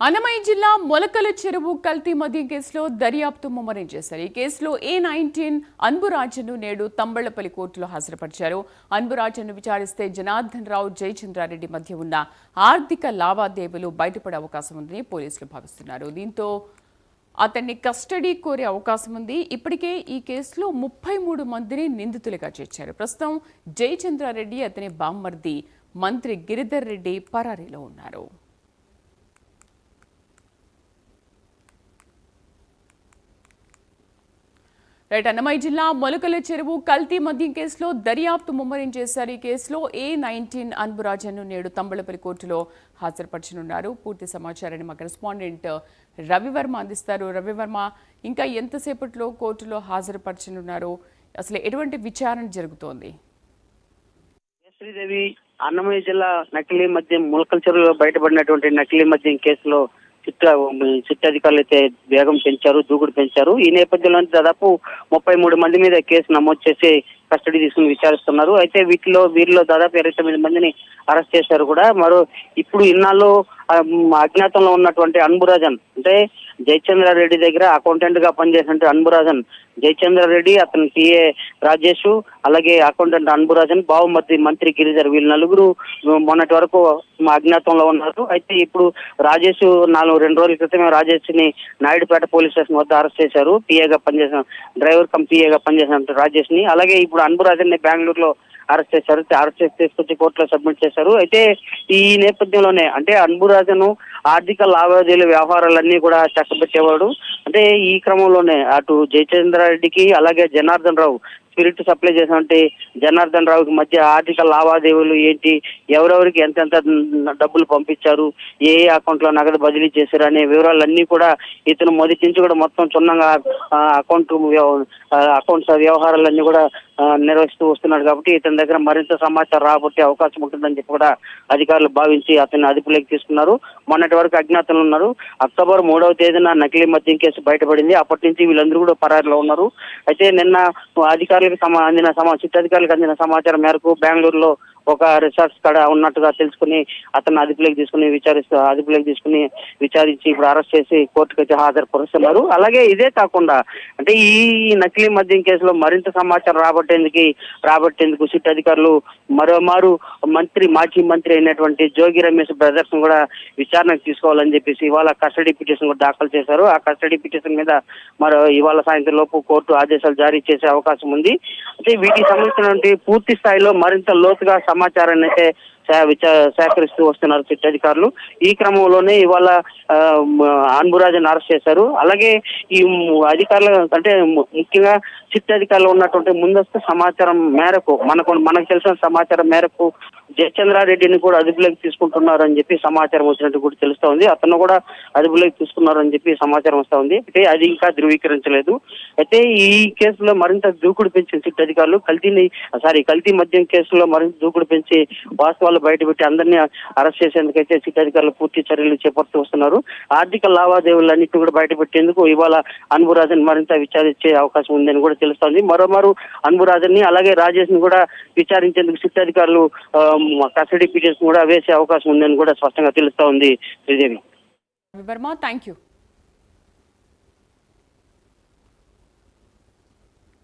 అన్నమయ్య జిల్లా మొలకల చెరువు కల్తీ మద్యం కేసులో దర్యాప్తు ముమ్మరం చేశారు ఈ కేసులో ఏ నైన్టీన్ అన్బురాజన్ను నేడు తంబళ్ళపల్లి కోర్టులో హాజరుపరిచారు. అన్బురాజన్ను విచారిస్తే జనార్దన్ రావు జయచంద్రారెడ్డి మధ్య ఉన్న ఆర్థిక లావాదేవీలు బయటపడే అవకాశం ఉందని పోలీసులు భావిస్తున్నారు. దీంతో అతన్ని కస్టడీ కోరే అవకాశం ఉంది. ఇప్పటికే ఈ కేసులో ముప్పై మూడు మందిని నిందితులుగా చేర్చారు. ప్రస్తుతం జయచంద్రారెడ్డి అతని బామ్మర్ది మంత్రి గిరిధర్ రెడ్డి పరారీలో ఉన్నారు. రైట్ అన్నమయ్య జిల్లా మొలకల చెరువు కల్తీ మద్యం కేసులో దర్యాప్తు ముమ్మరం చేశారు ఈ కేసులో ఏ నైన్టీన్ అన్బురాజన్ను నేడు తంబళపల్లి కోర్టులో హాజరుపరచనున్నారు. పూర్తి సమాచారాన్ని మా కరెస్పాండెంట్ రవివర్మ అందిస్తారు. రవివర్మ ఇంకా ఎంతసేపట్లో కోర్టులో హాజరుపరచనున్నారు? అసలు ఎటువంటి విచారణ జరుగుతోంది? శ్రీదేవి అన్నమయ్య జిల్లా నకిలీ మద్యం ములకల చెరువులో బయటపడినటువంటి నకిలీ మద్యం కేసులో చిట్ట చిట్ట అధికారులు అయితే వేగం పెంచారు దూకుడు పెంచారు. ఈ నేపథ్యంలో దాదాపు ముప్పై మూడు మంది మీద కేసు నమోదు చేసి కస్టడీ తీసుకుని విచారిస్తున్నారు. అయితే వీటిలో వీరిలో దాదాపు ఇరవై తొమ్మిది మందిని అరెస్ట్ చేశారు కూడా. మరో ఇప్పుడు ఇన్నాళ్ళు అజ్ఞాతంలో ఉన్నటువంటి అన్బురాజన్ అంటే జయచంద్రారెడ్డి దగ్గర అకౌంటెంట్గా పనిచేసినట్టు అన్బురాజన్. జయచంద్రారెడ్డి అతని టీఏ రాజేష్ అలాగే అకౌంటెంట్ అన్బురాజన్ బావుమతి మంత్రి గిరిజర్ వీళ్ళు నలుగురు మొన్నటి వరకు మా అజ్ఞాతంలో ఉన్నారు. అయితే ఇప్పుడు రాజేష్ నాలుగు రెండు రోజుల క్రితమే రాజేష్ని నాయుడుపేట పోలీస్ స్టేషన్ వద్ద అరెస్ట్ చేశారు. పిఏగా పనిచేసిన డ్రైవర్ కమ్ పిఏగా పనిచేసిన రాజేష్ని అలాగే ఇప్పుడు అన్బురాజన్ని బెంగళూరులో అరెస్ట్ చేశారు అరెస్ట్ చేసి తీసుకొచ్చి కోర్టులో సబ్మిట్ చేశారు. అయితే ఈ నేపథ్యంలోనే అంటే అన్బురాజను ఆర్థిక లావాదేవీల వ్యవహారాలన్నీ కూడా చక్కబెట్టేవాడు. అంటే ఈ క్రమంలోనే అటు జయచంద్రారెడ్డికి అలాగే జనార్దన్ రావు స్పిరిట్ సప్లై చేసామంటే జనార్దన్ రావుకి మధ్య ఆర్థిక లావాదేవీలు ఏంటి? ఎవరెవరికి ఎంతెంత డబ్బులు పంపించారు? ఏ ఏ అకౌంట్లో నగదు బదిలీ చేశారు అనే వివరాలన్నీ కూడా ఇతను మొదటి నుంచి కూడా మొత్తం క్షుణ్ణంగా అకౌంట్ అకౌంట్స్ వ్యవహారాలన్నీ కూడా నిర్వహిస్తూ వస్తున్నాడు కాబట్టి ఇతని దగ్గర మరింత సమాచారం రాబట్టే అవకాశం ఉంటుందని చెప్పి కూడా అధికారులు భావించి అతన్ని అదుపులోకి తీసుకున్నారు. మొన్నటి వరకు అజ్ఞాతంలో ఉన్నారు. అక్టోబర్ మూడవ తేదీన నకిలీ మద్యం కేసు బయటపడింది. అప్పటి నుంచి వీళ్ళందరూ కూడా పరారిలో ఉన్నారు. అయితే నిన్న అధికారులు అధికారులకు సమా అందిన సమా చిట్టాధికారులకు అందిన సమాచారం మేరకు బెంగళూరులో ఒక రిసార్ట్స్ కాడ ఉన్నట్టుగా తెలుసుకుని అతను అదుపులోకి తీసుకుని విచారిస్తూ అదుపులోకి తీసుకుని విచారించి ఇప్పుడు అరెస్ట్ చేసి కోర్టుకు వచ్చి హాజరుపరుస్తున్నారు. అలాగే ఇదే కాకుండా అంటే ఈ నకిలీ మద్యం కేసులో మరింత సమాచారం రాబట్టేందుకు రాబట్టేందుకు సిట్ అధికారులు మరోమారు మంత్రి మాజీ మంత్రి అయినటువంటి జోగి రమేష్ బ్రదర్స్ కూడా విచారణకు తీసుకోవాలని చెప్పేసి ఇవాళ కస్టడీ పిటిషన్ కూడా దాఖలు చేశారు. ఆ కస్టడీ పిటిషన్ మీద మరో ఇవాళ సాయంత్రం లోపు కోర్టు ఆదేశాలు జారీ చేసే అవకాశం ఉంది. అంటే వీటికి సంబంధించినటువంటి పూర్తి స్థాయిలో మరింత లోతుగా సమాచారాన్ని అయితే సేకరిస్తూ వస్తున్నారు సిట్ అధికారులు. ఈ క్రమంలోనే ఇవాళ అన్బురాజన్ అరెస్ట్ చేశారు. అలాగే ఈ అధికారులు అంటే ముఖ్యంగా సిట్ అధికారులు ఉన్నటువంటి ముందస్తు సమాచారం మేరకు మనకు మనకు తెలిసిన సమాచారం మేరకు జయచంద్రారెడ్డిని కూడా అదుపులోకి తీసుకుంటున్నారు అని చెప్పి సమాచారం వచ్చినట్టు కూడా తెలుస్తోంది అతను కూడా అదుపులోకి తీసుకున్నారు అని చెప్పి సమాచారం వస్తా ఉంది. అయితే అది ఇంకా ధృవీకరించలేదు. అయితే ఈ కేసులో మరింత దూకుడు పెంచిన సిట్ అధికారులు కల్తీని సారీ కల్తీ మద్యం కేసులో మరింత దూకుడు పెంచి వాస్తవాలు బయటపెట్టి అందరినీ అరెస్ట్ చేసేందుకైతే సిట్ అధికారులు పూర్తి చర్యలు చేపడుతూ వస్తున్నారు. ఆర్థిక లావాదేవీలన్నింటినీ కూడా బయటపెట్టేందుకు ఇవాళ అన్బురాజన్ మరింత విచారించే అవకాశం ఉందని కూడా తెలుస్తోంది మరోమారు అన్బురాజన్ని అలాగే రాజేష్ని కూడా విచారించేందుకు సిట్ అధికారులు కస్టడీ పిటిషన్ కూడా వేసే అవకాశం ఉందని కూడా స్పష్టంగా తెలుస్తా ఉంది శ్రీదేవి. Thank you